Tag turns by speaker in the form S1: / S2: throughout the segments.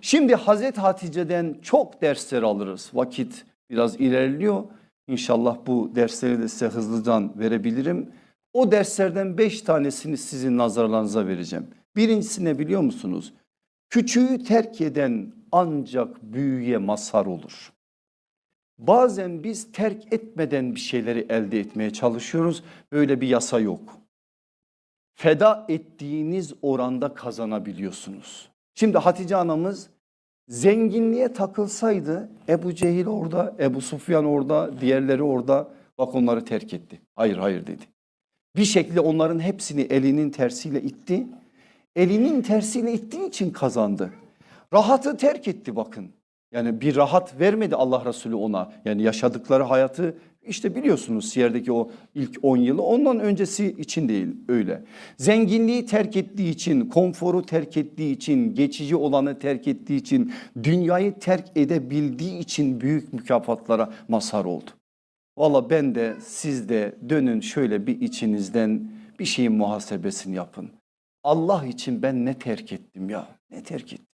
S1: Şimdi Hazreti Hatice'den çok dersler alırız. Vakit biraz ilerliyor. İnşallah bu dersleri de size hızlıdan verebilirim. O derslerden beş tanesini sizin nazarlarınıza vereceğim. Birincisi ne biliyor musunuz? Küçüğü terk eden ancak büyüğe mazhar olur. Bazen biz terk etmeden bir şeyleri elde etmeye çalışıyoruz. Böyle bir yasa yok. Feda ettiğiniz oranda kazanabiliyorsunuz. Şimdi Hatice anamız zenginliğe takılsaydı Ebu Cehil orada, Ebu Sufyan orada, diğerleri orada bak onları terk etti. Hayır hayır dedi. Bir şekilde onların hepsini elinin tersiyle itti. Elinin tersiyle ittiği için kazandı. Rahatı terk etti bakın. Yani bir rahat vermedi Allah Resulü ona. Yani yaşadıkları hayatı işte biliyorsunuz Siyer'deki o ilk 10 yılı ondan öncesi için değil öyle. Zenginliği terk ettiği için, konforu terk ettiği için, geçici olanı terk ettiği için, dünyayı terk edebildiği için büyük mükafatlara mazhar oldu. Valla ben de siz de dönün şöyle bir içinizden bir şeyin muhasebesini yapın. Allah için ben ne terk ettim ya? Ne terk ettim?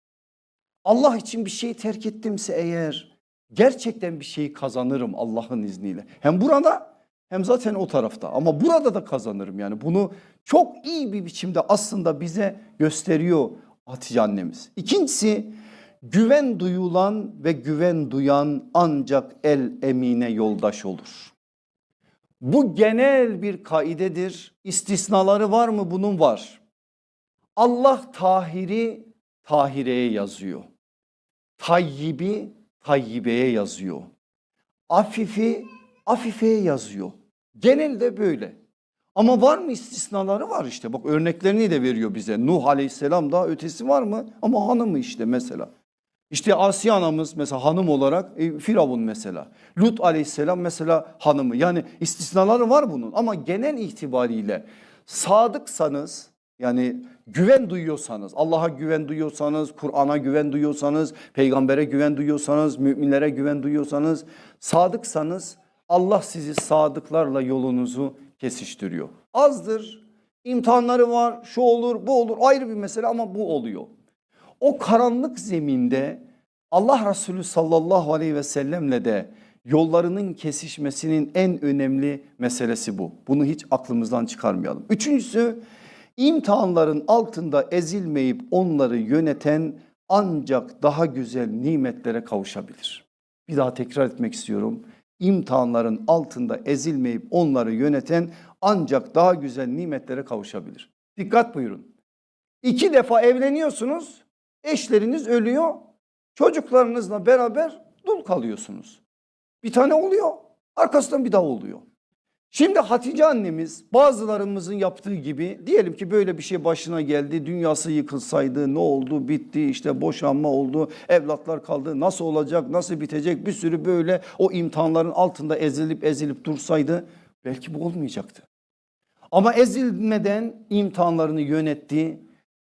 S1: Allah için bir şeyi terk ettimse eğer gerçekten bir şeyi kazanırım Allah'ın izniyle. Hem burada hem zaten o tarafta ama burada da kazanırım yani bunu çok iyi bir biçimde aslında bize gösteriyor Hatice annemiz. İkincisi güven duyulan ve güven duyan ancak el emine yoldaş olur. Bu genel bir kaidedir. İstisnaları var mı? Bunun var. Allah Tahir'i Tahire'ye yazıyor. Tayyib'i Tayyibe'ye yazıyor. Afifi Afife'ye yazıyor. Genelde böyle. Ama var mı istisnaları var işte. Bak örneklerini de veriyor bize. Nuh aleyhisselam daha ötesi var mı? Ama hanımı işte mesela. İşte Asiye anamız mesela hanım olarak e, Firavun mesela. Lut aleyhisselam mesela hanımı. Yani istisnaları var bunun ama genel itibariyle sadıksanız yani güven duyuyorsanız, Allah'a güven duyuyorsanız, Kur'an'a güven duyuyorsanız, peygambere güven duyuyorsanız, müminlere güven duyuyorsanız, sadıksanız Allah sizi sadıklarla yolunuzu kesiştiriyor. Azdır, imtihanları var, şu olur, bu olur ayrı bir mesele ama bu oluyor. O karanlık zeminde Allah Resulü sallallahu aleyhi ve sellemle de yollarının kesişmesinin en önemli meselesi bu. Bunu hiç aklımızdan çıkarmayalım. Üçüncüsü imtihanların altında ezilmeyip onları yöneten ancak daha güzel nimetlere kavuşabilir. Bir daha tekrar etmek istiyorum. İmtihanların altında ezilmeyip onları yöneten ancak daha güzel nimetlere kavuşabilir. Dikkat buyurun. İki defa evleniyorsunuz, eşleriniz ölüyor, çocuklarınızla beraber dul kalıyorsunuz. Bir tane oluyor, arkasından bir daha oluyor. Şimdi Hatice annemiz bazılarımızın yaptığı gibi diyelim ki böyle bir şey başına geldi. Dünyası yıkılsaydı ne oldu bitti işte boşanma oldu evlatlar kaldı nasıl olacak nasıl bitecek bir sürü böyle o imtihanların altında ezilip ezilip dursaydı belki bu olmayacaktı. Ama ezilmeden imtihanlarını yönetti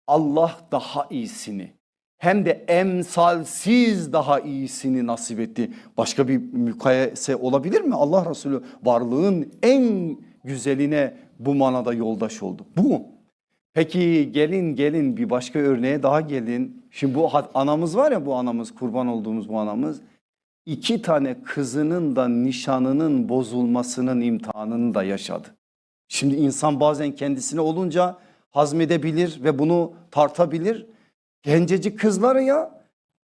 S1: Allah daha iyisini hem de emsalsiz daha iyisini nasip etti. Başka bir mukayese olabilir mi? Allah Resulü varlığın en güzeline bu manada yoldaş oldu. Bu. Peki gelin gelin bir başka örneğe daha gelin. Şimdi bu anamız var ya bu anamız kurban olduğumuz bu anamız. iki tane kızının da nişanının bozulmasının imtihanını da yaşadı. Şimdi insan bazen kendisine olunca hazmedebilir ve bunu tartabilir. Gencecik kızları ya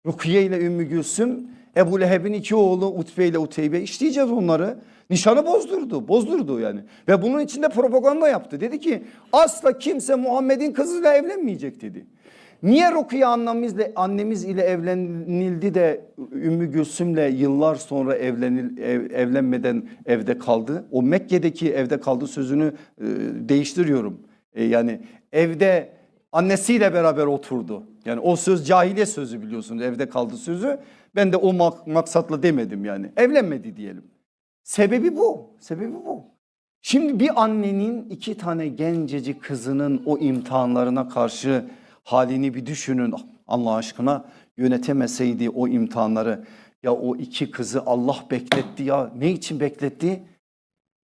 S1: Rukiye ile Ümmü Gülsüm Ebu Leheb'in iki oğlu Utbe ile Uteybe işleyeceğiz onları. Nişanı bozdurdu, bozdurdu yani. Ve bunun içinde propaganda yaptı. Dedi ki asla kimse Muhammed'in kızıyla evlenmeyecek dedi. Niye Rukiye annemizle, annemiz ile evlenildi de Ümmü Gülsüm'le yıllar sonra evlenil, ev, evlenmeden evde kaldı? O Mekke'deki evde kaldı sözünü e, değiştiriyorum. E, yani evde annesiyle beraber oturdu. Yani o söz cahiliye sözü biliyorsunuz evde kaldı sözü. Ben de o mak maksatla demedim yani. Evlenmedi diyelim. Sebebi bu. Sebebi bu. Şimdi bir annenin iki tane gencecik kızının o imtihanlarına karşı halini bir düşünün Allah aşkına yönetemeseydi o imtihanları. Ya o iki kızı Allah bekletti ya ne için bekletti?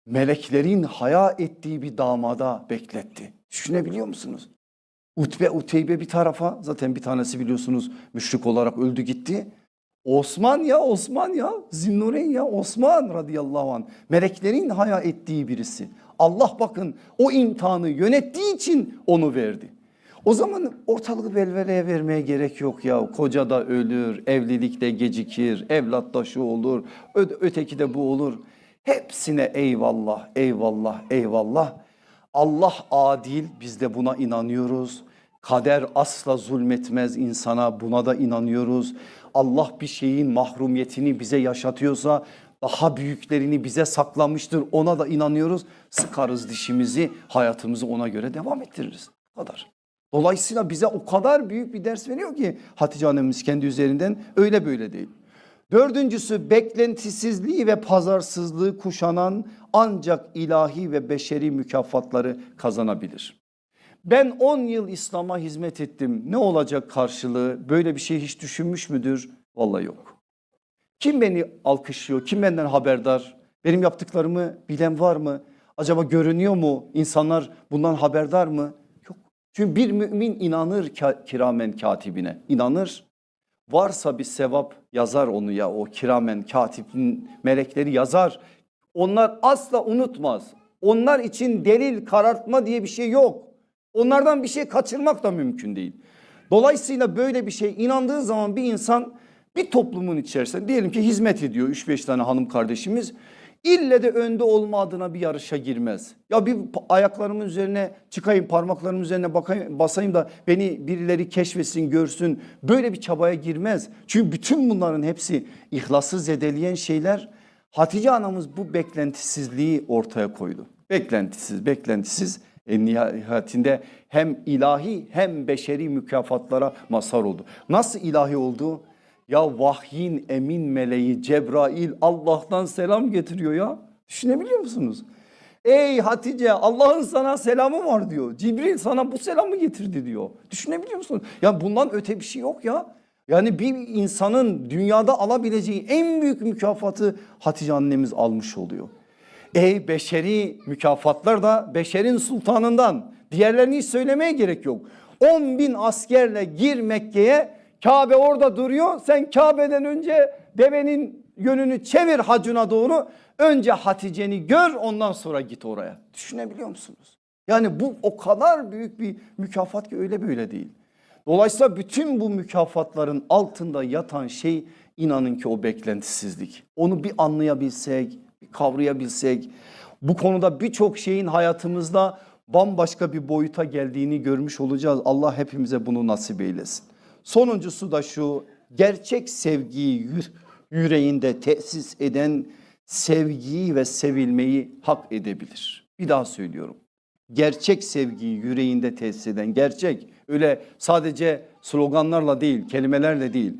S1: Meleklerin haya ettiği bir damada bekletti. Düşünebiliyor musunuz? Utbe, Uteybe bir tarafa zaten bir tanesi biliyorsunuz müşrik olarak öldü gitti. Osman ya Osman ya Zinnureyn ya Osman radıyallahu anh meleklerin haya ettiği birisi. Allah bakın o imtihanı yönettiği için onu verdi. O zaman ortalığı velveleye vermeye gerek yok ya. Koca da ölür, evlilik de gecikir, evlat da şu olur, öteki de bu olur. Hepsine eyvallah, eyvallah, eyvallah. Allah adil, biz de buna inanıyoruz. Kader asla zulmetmez insana, buna da inanıyoruz. Allah bir şeyin mahrumiyetini bize yaşatıyorsa daha büyüklerini bize saklamıştır. Ona da inanıyoruz. Sıkarız dişimizi, hayatımızı ona göre devam ettiririz. Bu kadar. Dolayısıyla bize o kadar büyük bir ders veriyor ki Hatice annemiz kendi üzerinden öyle böyle değil. Dördüncüsü beklentisizliği ve pazarsızlığı kuşanan ancak ilahi ve beşeri mükafatları kazanabilir. Ben 10 yıl İslam'a hizmet ettim. Ne olacak karşılığı? Böyle bir şey hiç düşünmüş müdür? Vallahi yok. Kim beni alkışlıyor? Kim benden haberdar? Benim yaptıklarımı bilen var mı? Acaba görünüyor mu? İnsanlar bundan haberdar mı? Yok. Çünkü bir mümin inanır kiramen katibine. İnanır. Varsa bir sevap yazar onu ya o kiramen katibin melekleri yazar. Onlar asla unutmaz. Onlar için delil karartma diye bir şey yok. Onlardan bir şey kaçırmak da mümkün değil. Dolayısıyla böyle bir şey inandığı zaman bir insan bir toplumun içerisinde diyelim ki hizmet ediyor 3-5 tane hanım kardeşimiz. İlle de önde olma adına bir yarışa girmez. Ya bir ayaklarımın üzerine çıkayım parmaklarımın üzerine bakayım, basayım da beni birileri keşfetsin görsün. Böyle bir çabaya girmez. Çünkü bütün bunların hepsi ihlası zedeleyen şeyler. Hatice anamız bu beklentisizliği ortaya koydu. Beklentisiz beklentisiz en nihayetinde hem ilahi hem beşeri mükafatlara mazhar oldu. Nasıl ilahi oldu? Ya vahyin emin meleği Cebrail Allah'tan selam getiriyor ya. Düşünebiliyor musunuz? Ey Hatice Allah'ın sana selamı var diyor. Cibril sana bu selamı getirdi diyor. Düşünebiliyor musunuz? Ya bundan öte bir şey yok ya. Yani bir insanın dünyada alabileceği en büyük mükafatı Hatice annemiz almış oluyor. Ey beşeri mükafatlar da beşerin sultanından. Diğerlerini hiç söylemeye gerek yok. 10 bin askerle gir Mekke'ye Kabe orada duruyor. Sen Kabe'den önce devenin yönünü çevir hacına doğru. Önce Hatice'ni gör ondan sonra git oraya. Düşünebiliyor musunuz? Yani bu o kadar büyük bir mükafat ki öyle böyle değil. Dolayısıyla bütün bu mükafatların altında yatan şey inanın ki o beklentisizlik. Onu bir anlayabilsek, bir kavrayabilsek bu konuda birçok şeyin hayatımızda bambaşka bir boyuta geldiğini görmüş olacağız. Allah hepimize bunu nasip eylesin. Sonuncusu da şu gerçek sevgiyi yü- yüreğinde tesis eden sevgiyi ve sevilmeyi hak edebilir. Bir daha söylüyorum. Gerçek sevgiyi yüreğinde tesis eden gerçek öyle sadece sloganlarla değil kelimelerle değil.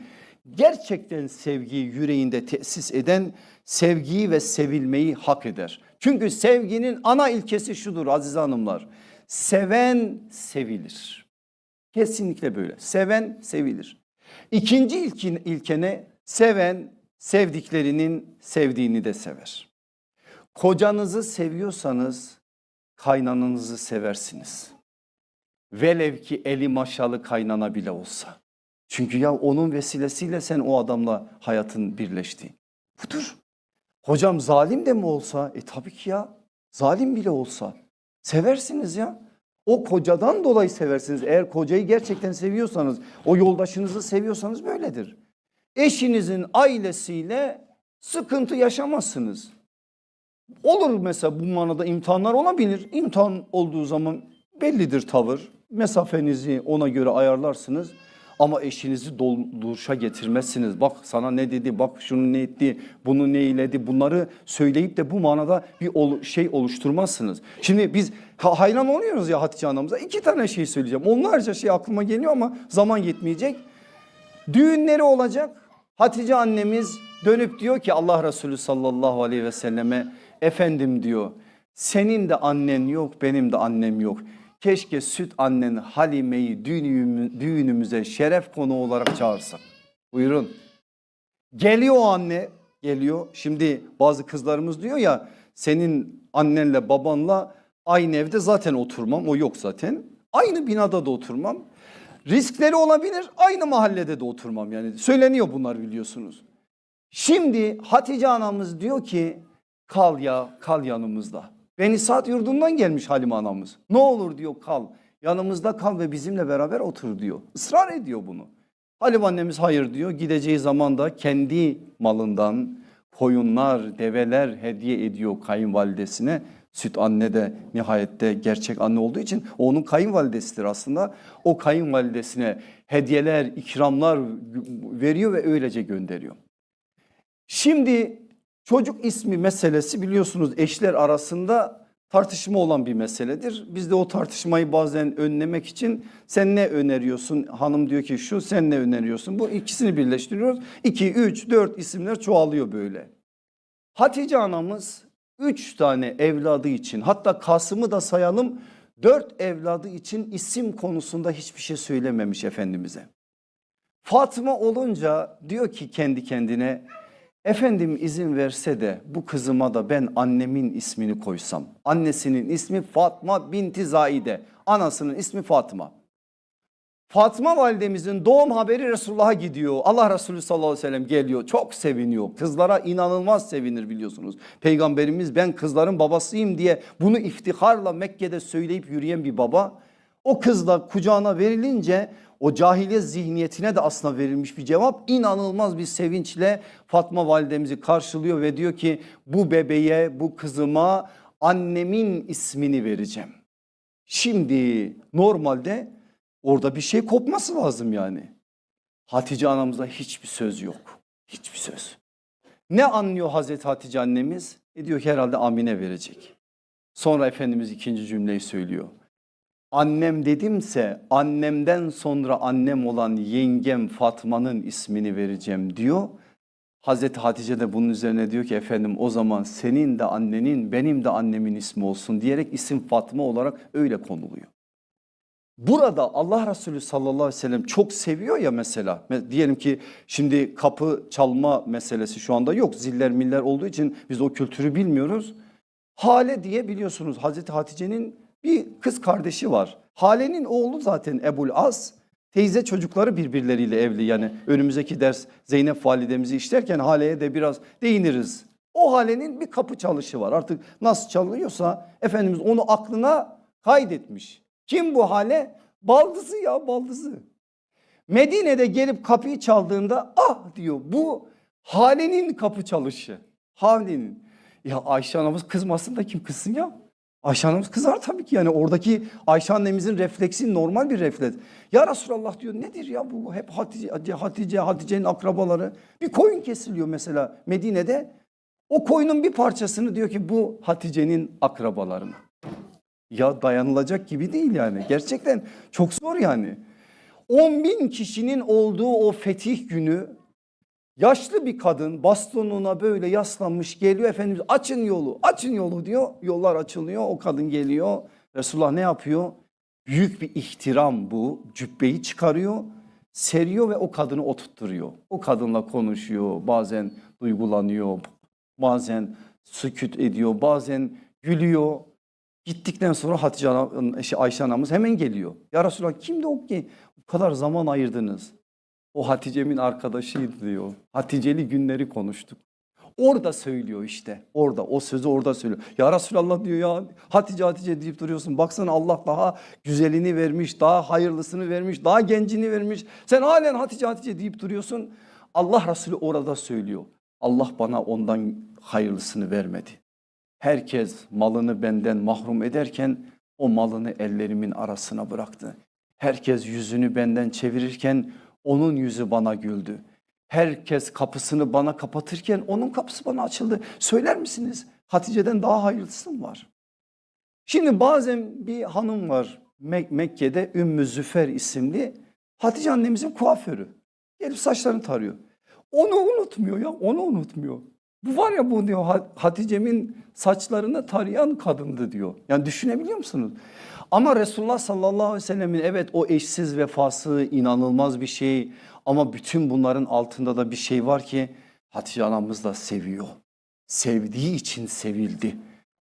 S1: Gerçekten sevgiyi yüreğinde tesis eden sevgiyi ve sevilmeyi hak eder. Çünkü sevginin ana ilkesi şudur aziz hanımlar. Seven sevilir. Kesinlikle böyle. Seven sevilir. İkinci ilkin, ilkene seven sevdiklerinin sevdiğini de sever. Kocanızı seviyorsanız kaynananızı seversiniz. Velev ki eli maşalı kaynana bile olsa. Çünkü ya onun vesilesiyle sen o adamla hayatın birleşti. Budur. Hocam zalim de mi olsa? E tabii ki ya. Zalim bile olsa. Seversiniz ya. O kocadan dolayı seversiniz. Eğer kocayı gerçekten seviyorsanız, o yoldaşınızı seviyorsanız böyledir. Eşinizin ailesiyle sıkıntı yaşamazsınız. Olur mesela bu manada imtihanlar olabilir. İmtihan olduğu zaman bellidir tavır. Mesafenizi ona göre ayarlarsınız. Ama eşinizi dolduruşa getirmezsiniz. Bak sana ne dedi, bak şunu ne etti, bunu ne eyledi. Bunları söyleyip de bu manada bir şey oluşturmazsınız. Şimdi biz ha- hayran oluyoruz ya Hatice anamıza. İki tane şey söyleyeceğim. Onlarca şey aklıma geliyor ama zaman yetmeyecek. Düğünleri olacak. Hatice annemiz dönüp diyor ki Allah Resulü sallallahu aleyhi ve selleme efendim diyor senin de annen yok benim de annem yok. Keşke süt annen Halime'yi düğünümü- düğünümüze şeref konu olarak çağırsak. Buyurun. Geliyor anne geliyor. Şimdi bazı kızlarımız diyor ya senin annenle babanla aynı evde zaten oturmam o yok zaten. Aynı binada da oturmam. Riskleri olabilir aynı mahallede de oturmam yani söyleniyor bunlar biliyorsunuz. Şimdi Hatice anamız diyor ki kal ya kal yanımızda. Beni saat yurdundan gelmiş Halime anamız. Ne olur diyor kal yanımızda kal ve bizimle beraber otur diyor. Israr ediyor bunu. Halime annemiz hayır diyor gideceği zaman da kendi malından koyunlar develer hediye ediyor kayınvalidesine. Süt anne de nihayette gerçek anne olduğu için onun kayınvalidesidir aslında. O kayınvalidesine hediyeler ikramlar veriyor ve öylece gönderiyor. Şimdi çocuk ismi meselesi biliyorsunuz eşler arasında tartışma olan bir meseledir. Biz de o tartışmayı bazen önlemek için sen ne öneriyorsun? Hanım diyor ki şu sen ne öneriyorsun? Bu ikisini birleştiriyoruz. 2, 3, 4 isimler çoğalıyor böyle. Hatice anamız 3 tane evladı için hatta Kasım'ı da sayalım 4 evladı için isim konusunda hiçbir şey söylememiş Efendimiz'e. Fatma olunca diyor ki kendi kendine efendim izin verse de bu kızıma da ben annemin ismini koysam. Annesinin ismi Fatma binti Zaide anasının ismi Fatma. Fatma validemizin doğum haberi Resulullah'a gidiyor. Allah Resulü sallallahu aleyhi ve sellem geliyor. Çok seviniyor. Kızlara inanılmaz sevinir biliyorsunuz. Peygamberimiz ben kızların babasıyım diye bunu iftiharla Mekke'de söyleyip yürüyen bir baba. O kız da kucağına verilince o cahiliye zihniyetine de aslında verilmiş bir cevap. İnanılmaz bir sevinçle Fatma validemizi karşılıyor ve diyor ki bu bebeğe bu kızıma annemin ismini vereceğim. Şimdi normalde orada bir şey kopması lazım yani. Hatice anamızda hiçbir söz yok. Hiçbir söz. Ne anlıyor Hazreti Hatice annemiz? E diyor ki herhalde Amine verecek. Sonra Efendimiz ikinci cümleyi söylüyor. Annem dedimse annemden sonra annem olan yengem Fatma'nın ismini vereceğim diyor. Hazreti Hatice de bunun üzerine diyor ki efendim o zaman senin de annenin benim de annemin ismi olsun diyerek isim Fatma olarak öyle konuluyor. Burada Allah Resulü sallallahu aleyhi ve sellem çok seviyor ya mesela. Diyelim ki şimdi kapı çalma meselesi şu anda yok. Ziller miller olduğu için biz o kültürü bilmiyoruz. Hale diye biliyorsunuz Hazreti Hatice'nin bir kız kardeşi var. Hale'nin oğlu zaten Ebul As. Teyze çocukları birbirleriyle evli yani önümüzdeki ders Zeynep validemizi işlerken Hale'ye de biraz değiniriz. O Hale'nin bir kapı çalışı var artık nasıl çalıyorsa Efendimiz onu aklına kaydetmiş. Kim bu Hale? Baldızı ya baldızı. Medine'de gelip kapıyı çaldığında ah diyor bu Hale'nin kapı çalışı. Hale'nin. Ya Ayşe anamız kızmasın da kim kızsın ya? Ayşe anamız kızar tabii ki yani oradaki Ayşe annemizin refleksi normal bir refleks. Ya Resulallah diyor nedir ya bu hep Hatice, Hatice Hatice'nin akrabaları. Bir koyun kesiliyor mesela Medine'de. O koyunun bir parçasını diyor ki bu Hatice'nin akrabaları mı? Ya dayanılacak gibi değil yani gerçekten çok zor yani. 10 bin kişinin olduğu o fetih günü Yaşlı bir kadın bastonuna böyle yaslanmış geliyor Efendimiz açın yolu açın yolu diyor. Yollar açılıyor o kadın geliyor. Resulullah ne yapıyor? Büyük bir ihtiram bu cübbeyi çıkarıyor seriyor ve o kadını oturtturuyor. O kadınla konuşuyor bazen duygulanıyor bazen süküt ediyor bazen gülüyor. Gittikten sonra Hatice Ayşe anamız hemen geliyor. Ya Resulallah kimdi o ki bu kadar zaman ayırdınız? O Hatice'min arkadaşıydı diyor. Haticeli günleri konuştuk. Orada söylüyor işte. Orada o sözü orada söylüyor. Ya Resulallah diyor ya Hatice Hatice deyip duruyorsun. Baksana Allah daha güzelini vermiş, daha hayırlısını vermiş, daha gencini vermiş. Sen halen Hatice Hatice deyip duruyorsun. Allah Resulü orada söylüyor. Allah bana ondan hayırlısını vermedi. Herkes malını benden mahrum ederken o malını ellerimin arasına bıraktı. Herkes yüzünü benden çevirirken onun yüzü bana güldü. Herkes kapısını bana kapatırken onun kapısı bana açıldı. Söyler misiniz? Hatice'den daha hayırlısı mı var? Şimdi bazen bir hanım var Mek Mekke'de Ümmü Züfer isimli Hatice annemizin kuaförü. Gelip saçlarını tarıyor. Onu unutmuyor ya onu unutmuyor. Bu var ya bu diyor Hatice'min saçlarını tarayan kadındı diyor. Yani düşünebiliyor musunuz? Ama Resulullah sallallahu aleyhi ve sellemin evet o eşsiz vefası inanılmaz bir şey. Ama bütün bunların altında da bir şey var ki Hatice anamız da seviyor. Sevdiği için sevildi.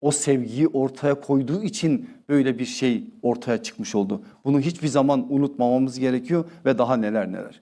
S1: o sevgiyi ortaya koyduğu için böyle bir şey ortaya çıkmış oldu. Bunu hiçbir zaman unutmamamız gerekiyor ve daha neler neler.